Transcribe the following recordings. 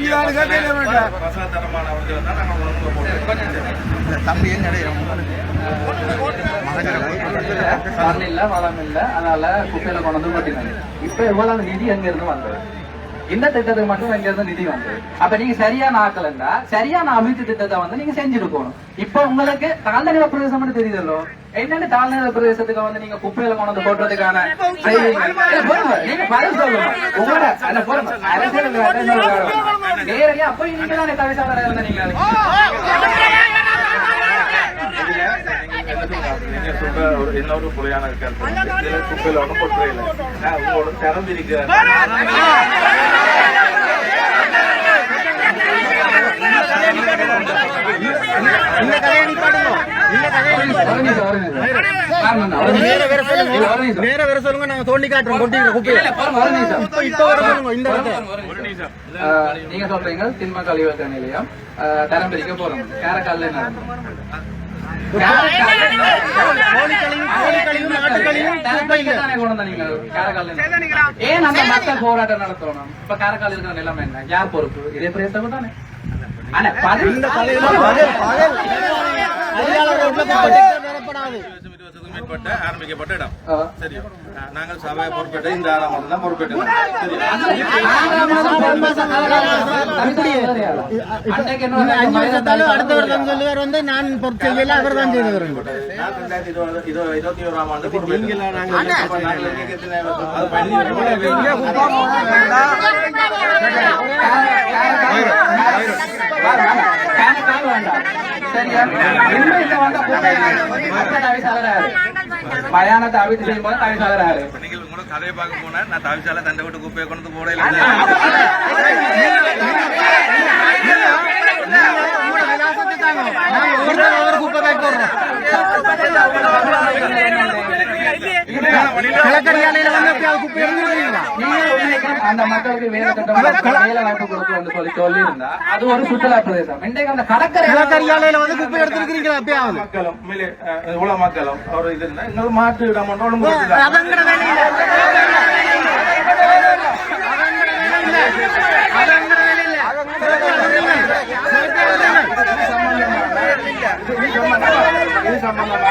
குறைஞ்சுதான் கேட்க வேண்டாம் வசதரமானவர்கள் தான் நாங்கள் ஒழுங்கு போட்டு தம்பி எங்க மண் இல்ல வளம் இல்ல அதனால குப்பையில கொண்டு வந்து கொட்டினாங்க இப்ப எவ்வளவு நிதி அங்க இருந்து வந்தது இந்த திட்டத்துக்கு மட்டும் எங்க இருந்து நிதி வந்து. அப்ப நீங்க சரியான ஆக்கலண்டா சரியான அபிவிருத்தி திட்டத்தை வந்து நீங்க செஞ்சுட்டு போகணும். இப்ப உங்களுக்கு கால்நடை பிரதேசம் மட்டும் தெரியுதல்லோ? என்னன்னு தாழ்நிலை பிரதேசத்துக்கு வந்து நீங்க குப்பையில கொண்டு வந்து போடுறதுக்கான நீங்க பதில் சொல்லுங்க. உங்களோட அந்த அரசியல் நேரடியா அப்ப நீங்க தானே தவிசாளராக இருந்த குப்பையில தான். ஒரு நிமிஷம். நேர வேற சொல்லுங்க வேற நாங்க தோண்டி காட்டுறோம் கொட்டிடுறோம் குப்பையை இல்ல, பாருங்க, ஒரு நிமிஷம். இப்ப வர சொல்லுங்க இந்த நீங்க சொல்றீங்க திண்ம கழிவக நிலையம் தரம் பிரிக்க போறோம் காரைக்கால்ல நடக்கும் ஏன் அந்த மக்கள் போராட்டம் நடத்தணும் இப்ப காரைக்கால் இருக்கிற நிலைமை என்ன யார் பொறுப்பு இதே பிரதேசம் தானே ஆனா பதில் ஆரம்பிக்கப்பட்ட இடம் ஆஹ், சரி நாங்கள் சபையை பொறுப்பேற்று இந்த ஆறாம் மாதம் தான் அடுத்த சொல்லுவார் வந்து நான் பொறுப்பு செய்யல அவர் தான் செய்தவர் நான் ரெண்டாயிரத்தி இருபது இரு- இருபத்தி ஓராம் ஆண்டு பொறுப்பேற்றேன். மயானத்தை அவித்து செய்யும் போது தவிசாளராரு நீங்கள் உங்களோட கதையை பார்க்க போனா நான் தவிசால தண்டை விட்டு குப்பையை கொண்டு நாள் ஒரு குப்பை பேக் போடுறோம் கிழக்கடியாலையில வந்து குப்பை எடுத்துருக்கீங்களா அந்த மக்களுக்கு வேலை திட்டம் வேலை வாய்ப்பு கொடுக்கணும்னு சொல்லி சொல்லி இருந்தா அது ஒரு சுற்றுலா பிரதேசம். இன்றைக்கு அந்த கடற்கரை கிழக்கடியாலையில வந்து குப்பை எடுத்துருக்கீங்களா எப்பயாவது மக்களும் உண்மையிலே அஹ், இவ்வளவு மக்களும் ஒரு இது இருந்தா எங்களுக்கு மாற்று இடம் ஒன்று ஒழுங்கு கொடுத்துதான். அதங்கிற வேலையில. அதங்கிற வேலையில. இது சம்பந்தமா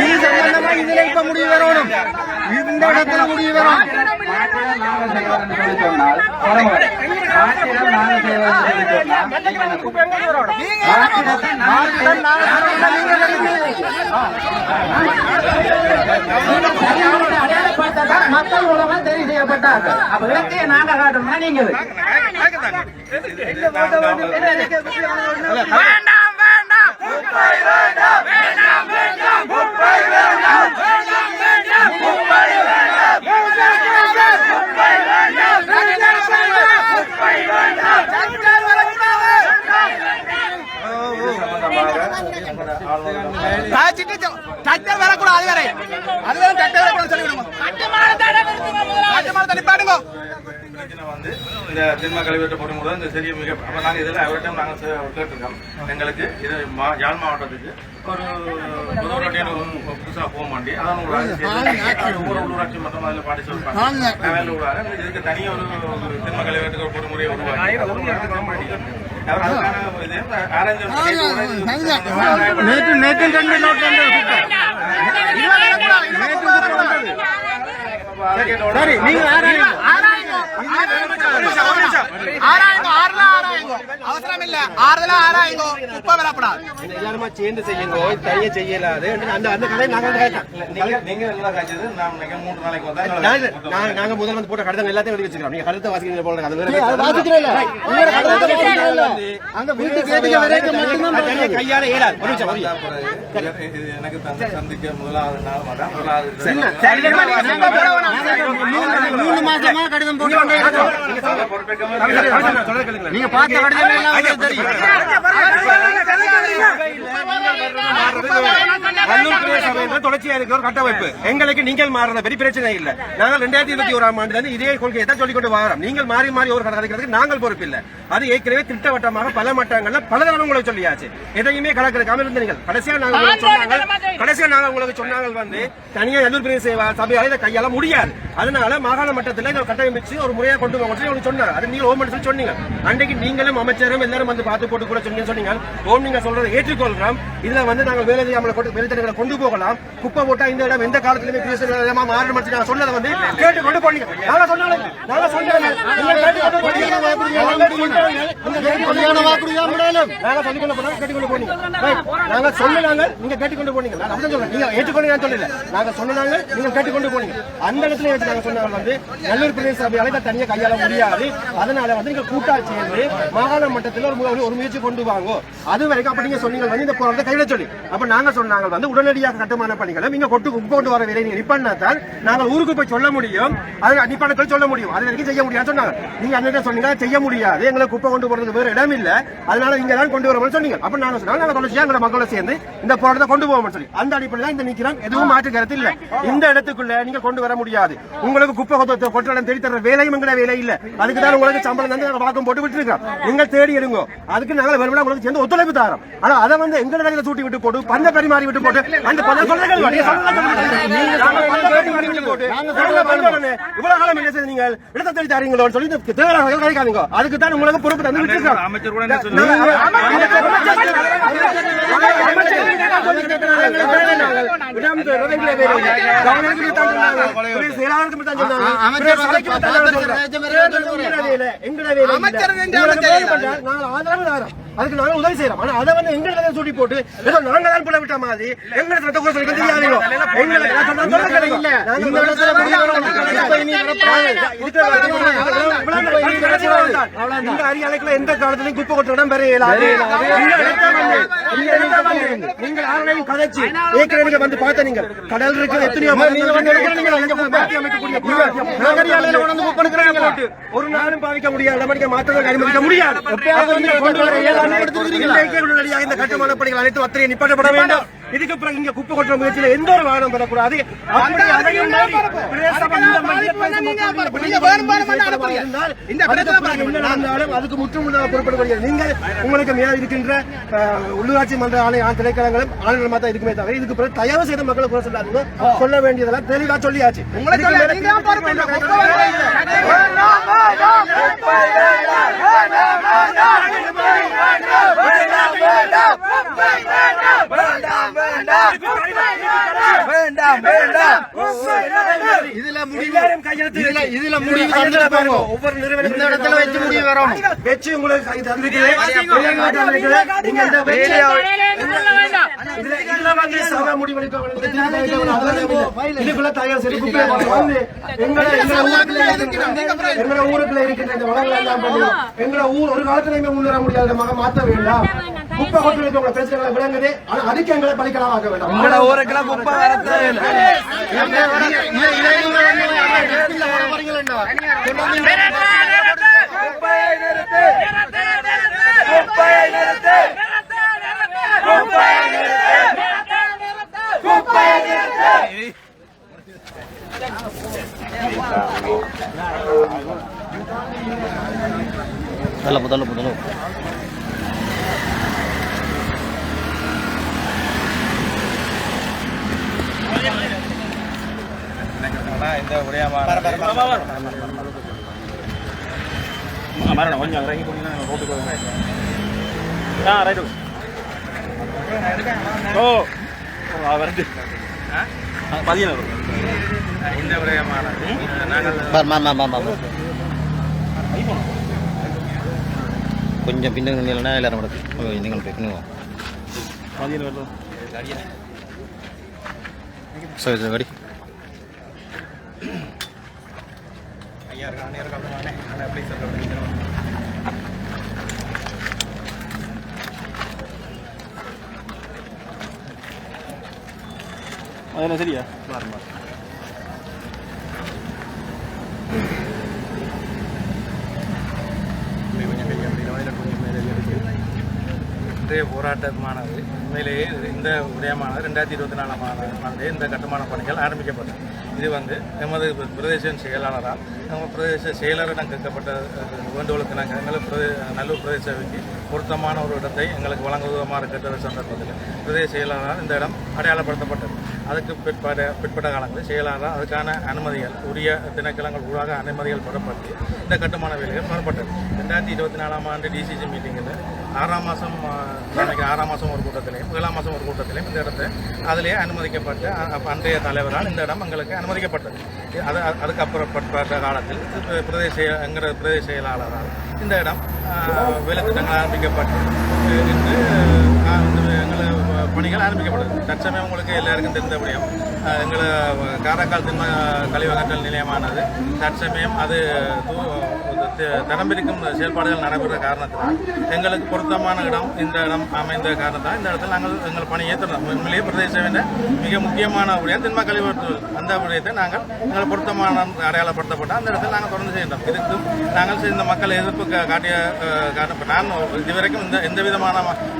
இது சம்பந்தமா இதுல இப்ப முடிவு வரணும் இந்த இடத்துல முடிவு வரும் மக்கள் நாங்க தெரிவு சொல்லி அப்ப பரவாயில்லை. நாங்க செய்வதுன்னு நீங்க என்ன சொல்றீங்க? மாற்றிடத்தை நாங்க சரியான அடையாளப்படுத்தத்தான் மக்கள் மூலமா தெரிவு செய்யப்பட்டாங்க அப்ப வேட்டையை நாங்க காட்டணும்னா நீங்க எதுக்கு? இது சம்பந்தமாக ஆளுநரிடம் காய்ச்சிட்டு சட்டல் வரக்கூடாது அது வரை அது வரை சட்டல் வரக்கூடாது சொல்லிவிடுங்க கட்டுமானத்தை நிப்பாட்டுங்க பிரச்சனை வந்து இந்த திண்ம கழிவற்ற பொறுமுறை இந்த சரிய மிக அப்ப நாங்க இதுல அவர்கிட்ட நாங்க சே- கேட்டிருக்கோம். எங்களுக்கு இது மா- யாழ் மாவட்டத்துக்கு ஒரு முதல்வரையும் புதுசா போக மாட்டி. அதான் ஒரு ஒவ்வொரு உள்ளூராட்சி மற்றும் அதில் பாடி சொல்றாங்க வேலை உள்ளார இதுக்கு தனியாக ஒரு திண்ம கழிவற்ற ஒரு பொறுமுறையை உருவாக்கி. நேற்று நேற்று ரெண்டு நோட் சரி நீங்க ஆராயுங்க ஆறுல ஆராயுங்க அவசரம் இல்ல ஆறுதல ஆராயுங்க வரப்படாது எல்லாருமா சேர்ந்து செய்யுங்க தனியா செய்யலாது அந்த அந்த நாங்க நீங்க நீங்க எல்லாம் காய்ச்சது நாளைக்கு வந்தா நாங்க- முதல்ல வந்து போட்ட கடிதம் எல்லாத்தையும் எழுதி வச்சுக்கிறோம் நீங்க வாசிக்கிறீங்க போல அது வேற ஒரு நிமிஷம். எனக்கு சந்திக்க முதலாவது நாள் முதலாவது மூணு மாசமா கடிதம் போட்டு நீங்க பார்த்த கடிதம் தெரியும் தொடர்ச்சியா இருக்கிற கட்டமைப்பு எங்களுக்கு நீங்கள் மாறுற பெரிய பிரச்சனை இல்ல நாங்கள் ரெண்டாயிரத்தி இருபத்தி ஓராம் ஆண்டு இதே கொள்கையை தான் சொல்லிக் கொண்டு வரோம் நீங்கள் மாறி மாறி ஒரு கடைக்கிறதுக்கு நாங்கள் பொறுப்பு இல்ல அது ஏற்கனவே திட்டவட்டமாக பல மட்டங்கள்ல பல தடவை உங்களுக்கு சொல்லியாச்சு எதையுமே கலக்கிறதுக்காம இருந்தீங்க கடைசியா நாங்க உங்களுக்கு சொன்னாங்க கடைசியா நாங்க உங்களுக்கு சொன்னாங்க வந்து தனியா எல்லூர் பிரதேச சேவா சபையால இதை கையாள முடியாது அதனால மாகாண மட்டத்தில் கட்டமைச்சு ஒரு முறையா கொண்டு உங்களுக்கு சொன்னாங்க அது நீங்க ஓமன் சொல்லி சொன்னீங்க. அன்றைக்கு நீங்களும் அமைச்சரும் எல்லாரும் வந்து பார்த்து போட்டு கூட சொன்னீங்க சொன்னீங்க. ஓம் நீங்க சொல்றதை ஏற்றுக்கொள்கிறோம் இதுல வந்து நாங்கள் வேலை செய்யாமல் வெளித்தடங்களை கொண்டு போகலாம். குப்பை போட்டா இந்த இடம் எந்த காலத்திலுமே பேசுற இடமா மாறணும் நான் சொன்னதை வந்து கேட்டு கொண்டு போனீங்க. நாங்க சொன்னாலும் நாங்க நீங்க நாங்க சொன்னாங்க நீங்க கேட்டுக்கொண்டு போனீங்க. நீங்க ஏற்றுக்கொண்டு சொல்லல. நாங்க சொன்னாங்க நீங்க கேட்டுக்கொண்டு போனீங்க. அந்த இடத்துல நாங்க சொன்னாங்க வந்து நல்லூர் பிரதேச சபையால இதை தனியா கையாள முடியாது. அதனால வந்து நீங்க கூட்டா சேர்ந்து மாகாண மட்டத்தில் ஒரு ஒரு முயற்சி கொண்டு வாங்க. அது வரைக்கும் அப்ப நீங்க சொன்னீங்க வந்து இந்த போராட்டத்தை கையில சொல்லி. அப்ப நாங்க சொன்னாங்க வந்து உடனடியாக கட்டுமான பணிகளை நீங்க கொட்டு குப்பை கொண்டு வர வேலை நீங்க நிப்பாட்டினா தான் நாங்கள் ஊருக்கு போய் சொல்ல முடியும். அது நிப்பாட்டத்தில் சொல்ல முடியும். அது வரைக்கும் செய்ய முடியாது சொன்னாங்க. நீங்க அந்த சொன்னீங்க செய்ய முடியாது. எங்களை குப்பை கொண்டு போறது வேற இடம் இல்ல. அதனால நீங்க தான் கொண்டு வரணும்னு சொன்னீங்க. அப்ப நாங்க சொன்னாங்க நாங்க தொடர்ச்சியா எங்களை மக்களை சேர்ந்து இந்த போராட்டத்தை கொண்டு போவோம்னு சொல்லி. அந்த அடிப்படையில் தான் இந்த நிக்கிறோம். எதுவும் மாற்று கருத்து இல்ல. இந்த இடத்துக்குள்ள நீங்க கொண்டு வர முடியாது. உங்களுக்கு குப்பை கொத்த கொட்டடம் தேடி தர வேலையும் எங்களை வேலை இல்ல. அதுக்கு தான் உங்களுக்கு சம்பளம் தந்து நாங்க வாக்கம் போட்டு விட்டுருக்கோம் நீங்க தேடி எடுங்க அதுக்கு நாங்க வெறுமனா உங்களுக்கு சேர்ந்து ஒத்துழைப்பு தரோம் ஆனா அதை வந்து எங்க நிலையில தூட்டி விட்டு போட்டு பஞ்ச பரிமாறி விட்டு போட்டு அந்த உடனே இவ்வளவு காலம் என்ன செய்து நீங்கள் இடத்தை தேடி தாரீங்களோன்னு சொல்லி தேவையான கிடைக்காதீங்க அதுக்கு தான் உங்களுக்கு பொறுப்பு தந்து விட்டுருக்கோம் அமைச்சர் கூட என்ன சொன்னாங்க அதுக்கு நாங்க உதவி செய்யறோம். ஆனா அதை வந்து எங்களை சூட்டி போட்டு ஏதோ நாங்க தான் புள்ள விட்ட மாதிரி எங்களை சட்ட கூட சொல்லி தெரியாதீங்க. எங்களை நான் சொன்னா சொல்ல கிடையாது. நாங்க இந்த இடத்துல அரியாலைக்குள்ள எந்த காலத்திலும் குப்பை கொட்ட இடம் பெற இயலாது. நீங்கள் யாரையும் கதைச்சு ஏற்கனவே வந்து பார்த்த நீங்க. கடல் இருக்கு எத்தனையோ மாற்றி. நகரியாலையில போட்டு. ஒரு நாளும் பாவிக்க முடியாது. நடவடிக்கை மாற்றங்கள் அனுமதிக்க முடியாது. எப்பயாவது வந்து கொண்டு வர இயலாது. இந்த கட்டுமான பணிகள் அனைத்து அத்தனை நிப்பாட்டப்பட வேண்டும். இதுக்கு பிறகு இங்க குப்பை கொட்டுற முயற்சியில எந்த ஒரு வாகனம் பெறக்கூடாது அதுக்கு முற்றுமுழுதாக பொறுப்படுகிறது நீங்கள் உங்களுக்கு மேல் இருக்கின்ற உள்ளூராட்சி மன்ற ஆணை ஆண் திணைக்களங்களும் ஆளுநர் தான் இருக்குமே தவிர இதுக்கு பிறகு தயவு செய்து மக்களை குறை சொல்லாதீங்க சொல்ல வேண்டியதெல்லாம் தெளிவா சொல்லியாச்சு உங்களை சொல்ல நீங்க தான் பொறுப்பு இல்லை. குப்பை வேண்டாம். வேண்டாம். இதுல முடிவு. இதுல இதுல முடிவு ஒவ்வொரு நிறுவனம் இந்த இடத்துல வச்சு முடிவு வரணும் வச்சு உங்களுக்கு நீங்க இதுக்குள்ள தயார் செய்து குப்பையை வந்து எங்களை எங்களை ஊருக்குள்ள இருக்கின்ற எங்களை ஊருக்குள்ள இருக்கின்ற இந்த வளங்களை எல்லாம் பண்ணி எங்களை ஊர் ஒரு காலத்திலையுமே முன்னேற முடியாத மக மாற்ற வேண்டாம். குப்பை கொட்டுறதுக்கு உங்க பிரச்சனைகளை விளங்குது. ஆனா அதுக்கு எங்களை பலிக்கலாம் ஆக்க வேண்டாம். உங்களோட ஊருக்கெல்லாம் குப்பை தள்ளப்பு தள்ளப்பு தள்ளப்பு இந்த உடையாம மரணம். கொஞ்சம் இறங்கி போனீங்கன்னா ரோட்டுக்கு ஆ ரைட்டு ஓ வருது பதினோரு இந்த கொஞ்சம் பின்னுக்கு நின்னா எல்லாரும் நடக்கு நீங்கள் பின்னுவோம் சரி சரி கடி ஐயா எப்படி சொல்கிறேன் அதில் சரியா? பாருங்க இன்றைய போராட்டமானது உண்மையிலேயே இந்த விடயமானது ரெண்டாயிரத்தி இருபத்தி நாலாம் ஆண்டு இந்த கட்டுமான பணிகள் ஆரம்பிக்கப்பட்டது. இது வந்து எமது பிரதேச செயலாளரால் நம்ம பிரதேச செயலரிடம் கேட்கப்பட்ட வேண்டுகோளுக்கு நாங்கள் எங்களை பிரதே நல்லூர் பிரதேச பொருத்தமான ஒரு இடத்தை எங்களுக்கு வழங்குவதுமாறு கேட்ட சந்தர்ப்பத்தில் பிரதேச செயலாளரால் இந்த இடம் அடையாளப்படுத்தப்பட்டது. அதுக்கு பிற்பட பிற்பட்ட காலங்களில் செயலாளர் அதுக்கான அனுமதிகள் உரிய திணைக்களங்கள் ஊடாக அனுமதிகள் பெறப்பட்டு இந்த கட்டுமான வேலைகள் பெறப்பட்டது ரெண்டாயிரத்தி இருபத்தி நாலாம் ஆண்டு டிசிசி மீட்டிங்கில் ஆறாம் மாதம் நினைக்கிற ஆறாம் மாதம் ஒரு கூட்டத்திலையும் ஏழாம் மாதம் ஒரு கூட்டத்திலையும் இந்த இடத்தை அதிலேயே அனுமதிக்கப்பட்டு அன்றைய தலைவரால் இந்த இடம் எங்களுக்கு அனுமதிக்கப்பட்டது. அது அது- அதுக்கப்புறம் பட்ட காலத்தில் பிரதேச செயல- எங்கிற பிரதேச செயலாளரால் இந்த இடம் வேலை திட்டங்கள் ஆரம்பிக்கப்பட்டு இன்று ஆ, இந்த எங்களை பணிகள் ஆரம்பிக்கப்பட்டது. தற்சமயம் உங்களுக்கு எல்லாருக்கும் தெரிந்தபடியும் அஹ், எங்களை காரைக்கால் திண்ம கழிவகற்றல் நிலையமானது. தற்சமயம் அது தூ- செயல்பாடுகள் நடைபெற காரணத்தினால் எங்களுக்கு பொருத்தமான இடம் இந்த இடம் அமைந்த காரணத்தால் இந்த இடத்துல நாங்கள் எங்கள் பணியை தொடர்ந்தோம் உண்மையிலேயே பிரதேச மிக முக்கியமான விடயம் திண்ம கழிவகற்றல் அந்த விடயத்தை நாங்கள் எங்கள் பொருத்தமான அடையாளப்படுத்தப்பட்ட அந்த இடத்தில் நாங்கள் தொடர்ந்து செய்கின்றோம். இதுக்கும் நாங்கள் இந்த மக்கள் எதிர்ப்பு கா- காட்டிய காரணம் நான் இதுவரைக்கும் இந்த எந்த விதமான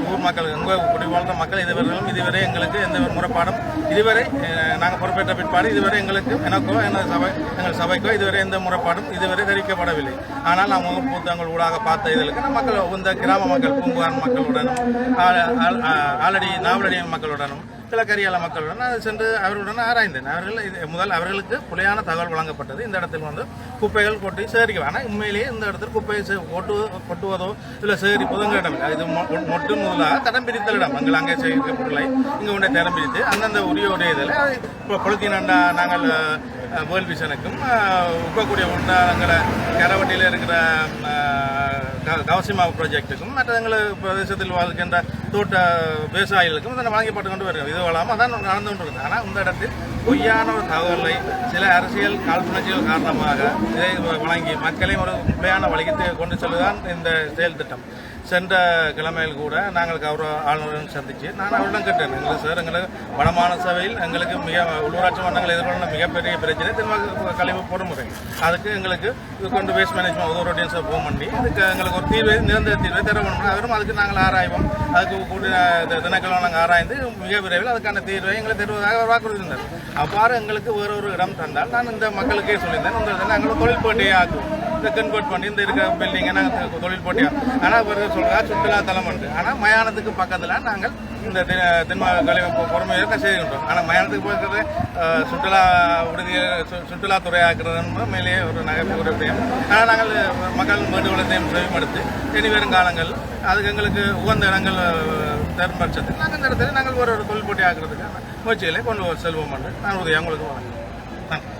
ஊர் மக்கள் உங்கள் குடிவாழ்ந்த மக்கள் இதுவரையிலும் இதுவரை எங்களுக்கு எந்த ஒரு முறைப்பாடும் இதுவரை நாங்கள் பொறுப்பேற்ற பிற்பாடு இதுவரை எங்களுக்கு எனக்கோ எனது சபை எங்கள் சபைக்கோ இதுவரை எந்த முறைப்பாடும் இதுவரை தெரிவிக்கப்படவில்லை. ஆனால் நாம் முகப்பு புத்தகங்கள் ஊடாக பார்த்த இதற்கு நம்ம மக்கள் இந்த கிராம மக்கள் பூங்குவார் மக்களுடனும் ஆலடி நாவலடி மக்களுடனும் கிழக்கரியால மக்களுடன் அது சென்று அவர்களுடன் ஆராய்ந்தேன். அவர்கள் இது முதல் அவர்களுக்கு புலையான தகவல் வழங்கப்பட்டது. இந்த இடத்தில் வந்து குப்பைகள் கொட்டி சேகரிக்க ஆனால் உண்மையிலேயே இந்த இடத்தில் குப்பையை சே- கொட்டு கொட்டுவதோ இல்லை சேகரிப்பதோ எங்கள் இது மொ- மொட்டு முதலாக தடம் பிரித்தல் இடம். எங்கள் அங்கே சேகரிக்க பொருளை இங்கே உண்டை தரம் பிரித்து அந்தந்த உரிய உடைய இதில் இப்போ பொழுத்தினண்டா நாங்கள் வேர்ல்ட் விஷனுக்கும் உப்பக்கூடிய உண்டா கரவட்டியில் இருக்கிற கவசிமா ப்ராஜெக்ட்டுக்கும் மற்ற எங்கள் பிரதேசத்தில் வாழ்கின்ற தோட்ட விவசாயிகளுக்கும் இதனை வழங்கப்பட்டு கொண்டு வருகிறது இது வளாமல் அதான் நடந்து கொண்டு இருக்குது ஆனால் இந்த இடத்தில் பொய்யான ஒரு தகவலை சில அரசியல் காழ்ப்புணர்ச்சிகள் காரணமாக இதை வழங்கி மக்களை ஒரு முறையான வழிக்கு கொண்டு செல்வதுதான் இந்த செயல் திட்டம். சென்ற கிழமையில் கூட நாங்கள் கௌரவ ஆளுநரும் சந்தித்து நான் அவரிடம் கேட்டேன். எங்களுக்கு சார் எங்களுக்கு வடமான சபையில் எங்களுக்கு மிக உள்ளூராட்சி மன்றங்கள் எதிர்கொள்ள மிகப்பெரிய பிரச்சனை திரும்ப கழிவு பொறுமுறை அதுக்கு எங்களுக்கு இது கொண்டு வேஸ்ட் மேனேஜ்மெண்ட் ஒதோரிட்டியன்ஸை ஃபோன் பண்ணி அதுக்கு எங்களுக்கு ஒரு தீர்வை நிரந்தர தீர்வை தர வேணும் அவரும் அதுக்கு நாங்கள் ஆராய்வோம். அதுக்கு கூடிய தினக்கிழமை நாங்கள் ஆராய்ந்து மிக விரைவில் அதுக்கான தீர்வை எங்களுக்கு தருவதாக அவர் வாக்குறுதி அவ்வாறு எங்களுக்கு வேறொரு இடம் தந்தால் நான் இந்த மக்களுக்கே சொல்லியிருந்தேன். இந்த நாங்கள் தொழில் போட்டியை ஆக்குவோம். கன்வெர்ட் பண்ணி இந்த இருக்கிற பில்டிங்கை நாங்கள் தொழில் போட்டியா? ஆனால் இவர் சொல்கிறா சுற்றுலா தலம் உண்டு. ஆனால் மயானத்துக்கு பக்கத்தில் நாங்கள் இந்த தி- தென்மா கழிவு பொறுமையை செய்கின்றோம் ஆனால் மயானத்துக்கு போயிருக்கிறது சுற்றுலா விடுதியை சு- சுற்றுலாத்துறை ஆக்குறது மேலேயே ஒரு நகைப்புற விஷயம். ஆனால் நாங்கள் மக்கள் வேண்டுகோளத்தையும் செவிமடுத்து இனி வரும் காலங்கள் அதுக்கு எங்களுக்கு உகந்த இடங்கள் அஹ், நாங்கள் இந்த இடத்துல நாங்கள் ஒரு ஒரு தொழில் போட்டி ஆக்குறதுக்கான முயற்சிகளை கொண்டு செல்வோம் என்று நான் உதவி உங்களுக்கு வழங்குகிறேன் நன்றி.